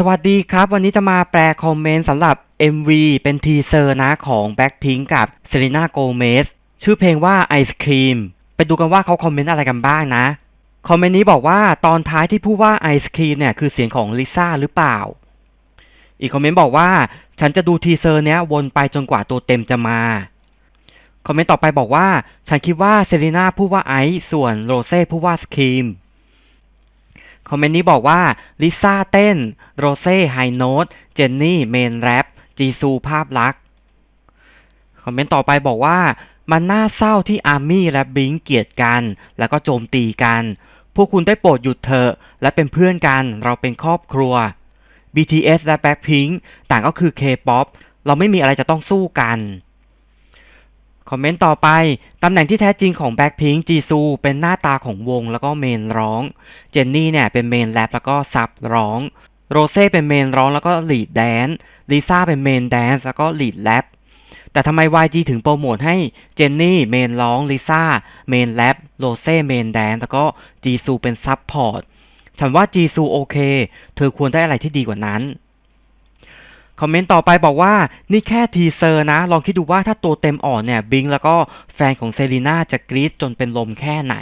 สวัสดีครับ วันนี้จะมาแปลคอมเมนต์สำหรับ MV เป็นทีเซอร์นะของ Blackpink กับ Selena Gomez ชื่อเพลงว่า Ice Cream ไปดูกันว่าเขาคอมเมนต์อะไรกันบ้างนะ คอมเมนต์นี้บอกว่าตอนท้ายที่พูดว่า Ice Cream เนี่ยคือเสียงของลิซ่าหรือเปล่า อีกคอมเมนต์บอกว่าฉันจะดูทีเซอร์เนี้ยวนไปจนกว่าตัวเต็มจะมา คอมเมนต์ต่อไปบอกว่า ฉันคิดว่าเซรีนาพูดว่าไอซ์ส่วนโรเซ่พูดว่าสครีม คอมเมนต์นี้บอกว่าลิซ่าเต้น โรเซ่ไฮโน้ตเจนนี่เมนแรปจีซูภาพลักษณ์คอมเมนต์ต่อไปบอกว่า มันน่าเศร้าที่อาร์มี่และบิงเกลียดกัน แล้วก็โจมตีกัน พวกคุณได้โปรดหยุดเถอะ และเป็นเพื่อนกันเราเป็นครอบครัว BTS และ Blackpink ต่างก็คือ K-POP เราไม่มีอะไรจะต้องสู้กัน คอมเมนต์ต่อไป ตำแหน่งที่แท้จริงของ Blackpink จีซูเป็นหน้าตาของวงแล้วก็เมนร้อง เจนนี่เนี่ยเป็นเมนแรปแล้วก็ซับร้อง โรเซ่เป็นเมนร้องแล้วก็ลีดแดนซ์ลิซ่าเป็นเมนแดนซ์แล้วก็ลีดแรปแต่ทำไม YG ถึงโปรโมทให้เจนนี่เมนร้องลิซ่าเมนแรปโรเซ่เมนแดนซ์แล้วก็จีซูเป็นซับพอร์ตฉันว่าจีซูโอเค เธอควรได้อะไรที่ดีกว่านั้น คอมเมนต์ต่อไปบอกว่านี่แค่ทีเซอร์นะ ลองคิดดูว่าถ้าตัวเต็มอ่อนเนี่ยบิงแล้วก็แฟนของเซรีนาจะกรี๊ดจนเป็นลมแค่ไหน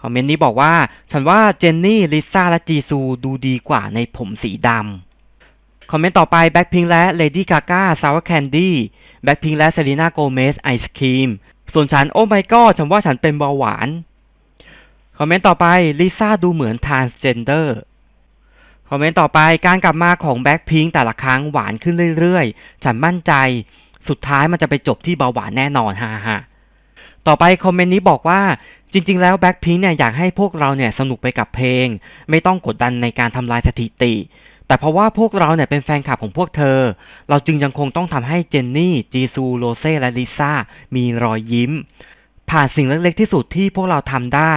คอมเมนต์นี้บอกว่า ฉันว่าเจนนี่ลิซ่าและจีซูดูดีกว่าในผมสีดำคอมเมนต์ต่อไปแบ็คพิงและเลดี้กาก้าซาวแคนดี้แบ็คพิงและเซรีนาโกเมสไอศครีมส่วนฉันโอ้ไมก็ฉันว่าฉันเป็นเบาหวาน คอมเมนต์ต่อไปลิซ่าดูเหมือน transgender คอมเมนต์ต่อไปการกลับมาของแบ็คพิงแต่ละครั้งหวานขึ้นเรื่อยๆ ฉันมั่นใจสุดท้ายมันจะไปจบที่เบาหวานแน่นอนฮ่าฮ่าต่อไปคอมเมนต์นี้บอกว่าจริง ๆ แล้วแบ็คพิงเนี่ยอยากให้พวกเราเนี่ยสนุกไปกับเพลง ไม่ต้องกดดันในการทำลายสถิติ แต่เพราะว่าพวกเราเนี่ยเป็นแฟนคลับของพวกเธอ เราจึงยังคงต้องทำให้เจนนี่ จีซู โรเซ่และลิซ่ามีรอยยิ้ม ผ่านสิ่งเล็กๆที่สุดที่พวกเราทำได้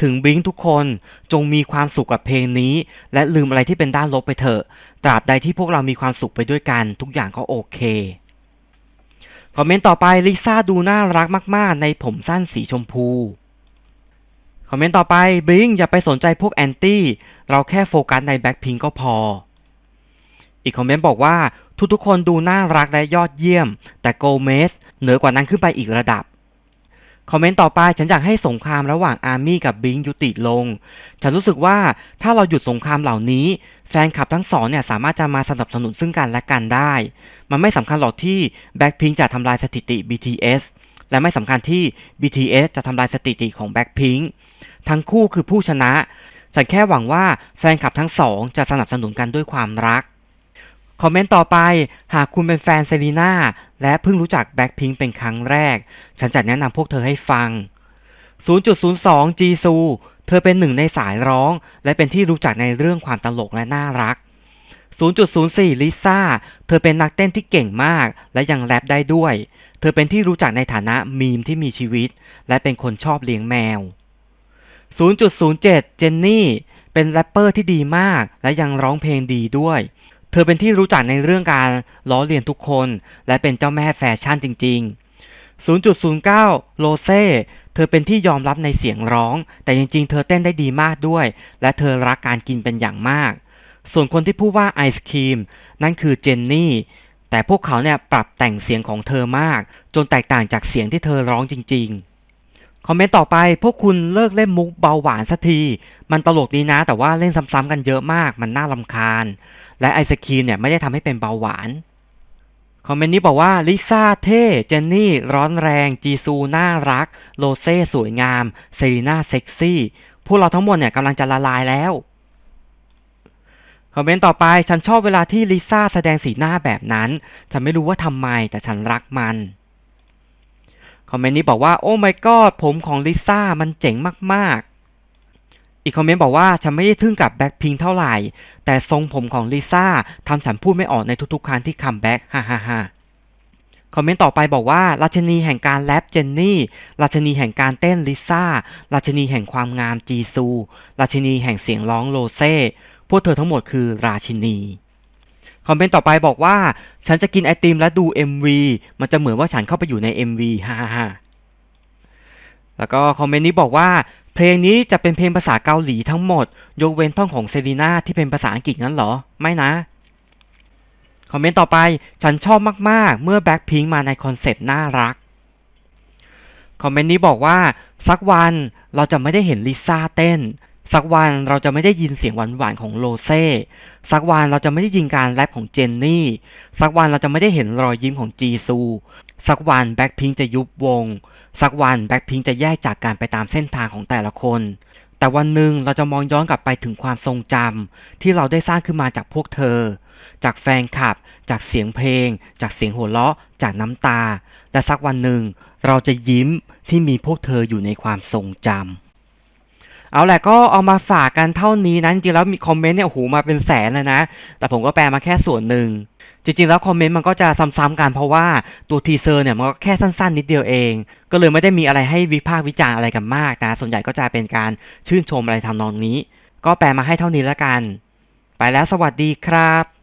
ถึงบลิงทุกคนจงมีความสุขกับเพลงนี้ และลืมอะไรที่เป็นด้านลบไปเถอะ ตราบใดที่พวกเรามีความสุขไปด้วยกัน ทุกอย่างก็โอเค คอมเมนต์ต่อไปลิซ่าดูน่ารักมาก ๆ ในผมสั้นสีชมพู คอมเมนต์ต่อไปบลิงอย่าไปสนใจพวกแอนตี้เราแค่โฟกัสในแบ็คพิงก็พอ อีกคอมเมนต์บอกว่าทุกๆคนดูน่ารักและยอดเยี่ยม แต่โกเมสเหนือกว่านั้นขึ้นไปอีกระดับ คอมเมนต์ต่อไปฉันอยากให้สงครามระหว่างอาร์มี่กับบิงยุติลง ฉันรู้สึกว่าถ้าเราหยุดสงครามเหล่านี้ แฟนคลับทั้งสองเนี่ยสามารถจะมาสนับสนุนซึ่งกันและกันได้ มันไม่สำคัญหรอกที่แบ็คพิงจะทำลายสถิติ BTS และไม่สำคัญที่ BTS จะทำลายสถิติของแบ็คพิงทั้งคู่คือผู้ชนะ ฉันแค่หวังว่าแฟนคลับทั้งสองจะสนับสนุนกันด้วยความรัก คอมเมนต์ต่อไป หากคุณเป็นแฟนเซรีนา และเพิ่งรู้จักแบ็คพิงเป็นครั้งแรก ฉันจะแนะนำพวกเธอให้ฟัง 0.02 จีซู เธอเป็นหนึ่งในสายร้อง และเป็นที่รู้จักในเรื่องความตลกและน่ารัก 0.04 ลิซ่า เธอเป็นนักเต้นที่เก่งมาก และยังแรปได้ด้วย เธอเป็นที่รู้จักในฐานะมีมที่มีชีวิต และเป็นคนชอบเลี้ยงแมว 0.07 เจนนี่ เป็นแรปเปอร์ที่ดีมาก และยังร้องเพลงดีด้วย เธอเป็นที่รู้จักในเรื่องการล้อเลียนทุกคน และเป็นเจ้าแม่แฟชั่นจริง ๆ0.09โรเซ่ เธอเป็นที่ยอมรับในเสียงร้อง แต่จริงๆ เธอเต้นได้ดีมากด้วย และเธอรักการกินเป็นอย่างมาก ส่วนคนที่พูดว่าไอศครีม นั่นคือเจนนี่ แต่พวกเขาเนี่ยปรับแต่งเสียงของเธอมาก จนแตกต่างจากเสียงที่เธอร้องจริงๆ คอมเมนต์ต่อไป พวกคุณเลิกเล่นมุกเบาหวานสักที มันตลกดีนะ แต่ว่าเล่นซ้ำๆกันเยอะมาก มันน่ารำคาญ และไอศครีมเนี่ยไม่ได้ทำให้เป็นเบาหวาน คอมเมนต์นี้บอกว่าลิซ่าเท่ เจนนี่ร้อนแรง จีซูน่ารัก โรเซ่สวยงาม เซรีน่าเซ็กซี่ พวกเราทั้งหมดเนี่ยกำลังจะละลายแล้ว คอมเมนต์ต่อไปฉันชอบเวลาที่ลิซ่าแสดงสีหน้าแบบนั้น ฉันไม่รู้ว่าทำไมแต่ฉันรักมันคอมเมนต์นี้บอกว่าโอ้ my god ผมของลิซ่ามันเจ๋งมากๆ อีกคอมเมนต์บอกว่าฉันไม่ได้ทึ่งกับแบ็คพิงเท่าไหร่ แต่ทรงผมของลิซ่าทำฉันพูดไม่ออกในทุกๆครั้งที่คัมแบ็กฮ่าฮ่าฮ่าคอมเมนต์ต่อไปบอกว่า ราชนีแห่งการแรปเจนนี่ ราชนีแห่งการเต้นลิซ่า ราชนีแห่งความงามจีซู ราชนีแห่งเสียงร้องโรเซ่ พวกเธอทั้งหมดคือราชินี คอมเมนต์ต่อไปบอกว่า ฉันจะกินไอติมและดู MV มันจะเหมือนว่าฉันเข้าไปอยู่ใน MV ฮ่าฮ่าฮ่าแล้วก็คอมเมนต์นี้บอกว่า เพลงนี้จะเป็นเพลงภาษาเกาหลีทั้งหมด ยกเว้นท่อนของเซรีนาที่เป็นภาษาอังกฤษนั้นเหรอ ไม่นะ คอมเมนต์ต่อไป ฉันชอบมากๆ เมื่อแบ็คพิงมาในคอนเซปต์น่ารัก คอมเมนต์นี้บอกว่า สักวันเราจะไม่ได้เห็นลิซ่าเต้น สักวันเราจะไม่ได้ยินเสียงหวานๆของโลเซ่ สักวันเราจะไม่ได้ยินการแรปของเจนนี่ สักวันเราจะไม่ได้เห็นรอยยิ้มของจีซู สักวันแบ็คพิงจะยุบวง สักวันแบ็คพิงจะแยกจากการไปตามเส้นทางของแต่ละคน แต่วันหนึ่งเราจะมองย้อนกลับไปถึงความทรงจำที่เราได้สร้างขึ้นมาจากพวกเธอ จากแฟนคลับ จากเสียงเพลง จากเสียงหัวเราะ จากน้ำตา และสักวันหนึ่งเราจะยิ้มที่มีพวกเธออยู่ในความทรงจำ เอาแหละก็เอามาฝากกันเท่านี้นะจริงๆแล้วมีคอมเมนต์เนี่ยโอ้โหมาเป็นแสนเลยนะ แต่ผมก็แปลมาแค่ส่วนหนึ่งจริงๆแล้วคอมเมนต์มันก็จะซ้ำๆกันเพราะว่าตัวทีเซอร์เนี่ยมันก็แค่สั้นๆ นิดเดียวเอง ก็เลยไม่ได้มีอะไรให้วิพากษ์วิจารณ์อะไรกันมากนะ ส่วนใหญ่ก็จะเป็นการชื่นชมอะไรทำนองนี้ ก็แปลมาให้เท่านี้แล้วกัน ไปแล้วสวัสดีครับ